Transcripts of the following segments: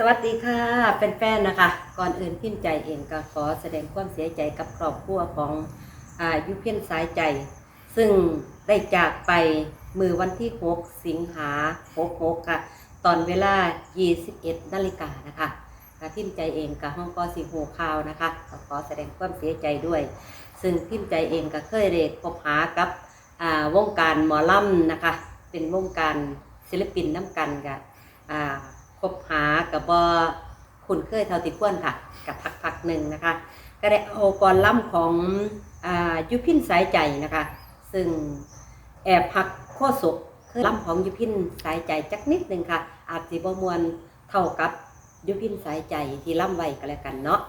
สวัสดีค่ะแฟนๆนะคะ ก่อนอื่นพิมพ์ใจเองก็ขอแสดงความเสียใจกับครอบครัวของอายุเพียนสายใจ ซึ่งได้จากไปมือวันที่ 6 สิงหา66ค่ะ ตอนเวลา 21นาฬิกานะคะก็พิมพ์ใจเองกับห้องกอสิหูข่าวนะคะก็ขอแสดงความเสียใจด้วย ซึ่งพิมพ์ใจเองก็เคยเรียนพบหากับอ่าวงการหมอลำนะคะ เป็นวงการศิลปินน้ำกันกับอ่า คบหากับบอคุณเคยเท่าที่ควรค่ะ กับพักพักหนึ่งนะคะ ก็ได้เอากรล่ำของอยุพินสายใจนะคะ ซึ่งแอบพักโคศกคือล่ำของยุพินสายใจจักนิดหนึ่งค่ะ อาจสิบมวลเท่ากับยุพินสายใจที่ล่ำไว้ก็แล้วกันเนาะ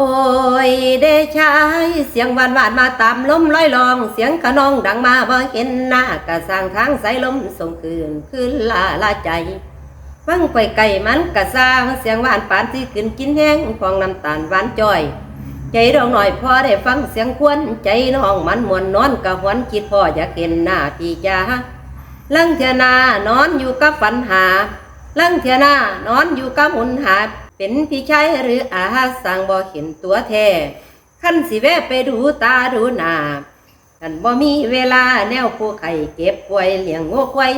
โอ้ยได้ชายเสียงหวานหวานมาตามลมลอยลอง เสียงขนองดังมาบ่เห็นหน้ากะสร้างทางสายลมส่งคืนคืนลาลาใจฟังไปไก่มันกะสร้างเสียงหวานปานที่ขึ้นกินแห้งฟองน้ำตาลหวานจ้อย ใจเราหน่อยพอได้ฟังเสียงควนใจน้องมันมวนนอนกะหวนคิดพ่ออยากเห็นหน้าพี่จ้าลังเทนานอนอยู่กับฝันหาลังเทนานอนอยู่กับหุนหา เป็นพี่ชายหรืออาสั่งบ่เห็นตัวแท้ขั้นสิแวะไปดูตาดูหน้ากันบ่มีเวลาแนวผู้ไข่เก็บป่วยเลี้ยงงูควาย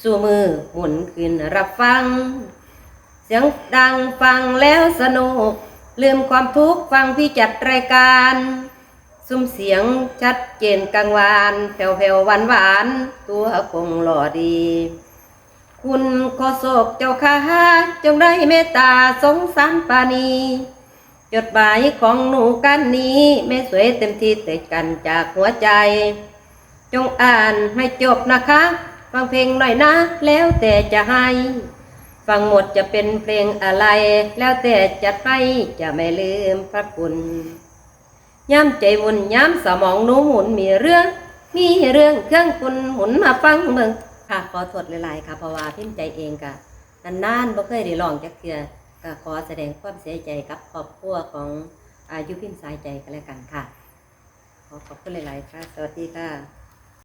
สู่มือหมุนขึ้นรับฟัง เสียงดังฟังแล้วสนุก ลืมความทุกข์ฟังพี่จัดรายการ ซุ้มเสียงชัดเจนกังวานแผ่วแผ่วหวานหวานตัวคงหล่อดี คุณขอโศกเจ้าข้าจงได้เมตตาสงสารปานี จดหมายของหนูกันนี้ไม่สวยเต็มที่แต่กันจากหัวใจ จงอ่านให้จบนะคะฟังเพลงหน่อยนะ แล้วแต่จะให้ ฟังหมดจะเป็นเพลงอะไร แล้วแต่จะให้จะไม่ลืมพระคุณย้ำใจวุ่นย้ำสมองหนูหมุนมีเรื่อง มีเรื่องเครื่องคุณหมุนมาฟังเมือง ค่ะขอโทษหลายๆค่ะเพราะว่าพิมพ์ใจเองกะนานๆบ่เคยได้ลองจักเทื่อก็ขอแสดงความเสียใจกับครอบครัวของอายุพิมพ์สายใจกันแล้วกันค่ะ ขอขอบคุณหลายๆค่ะ สวัสดีค่ะ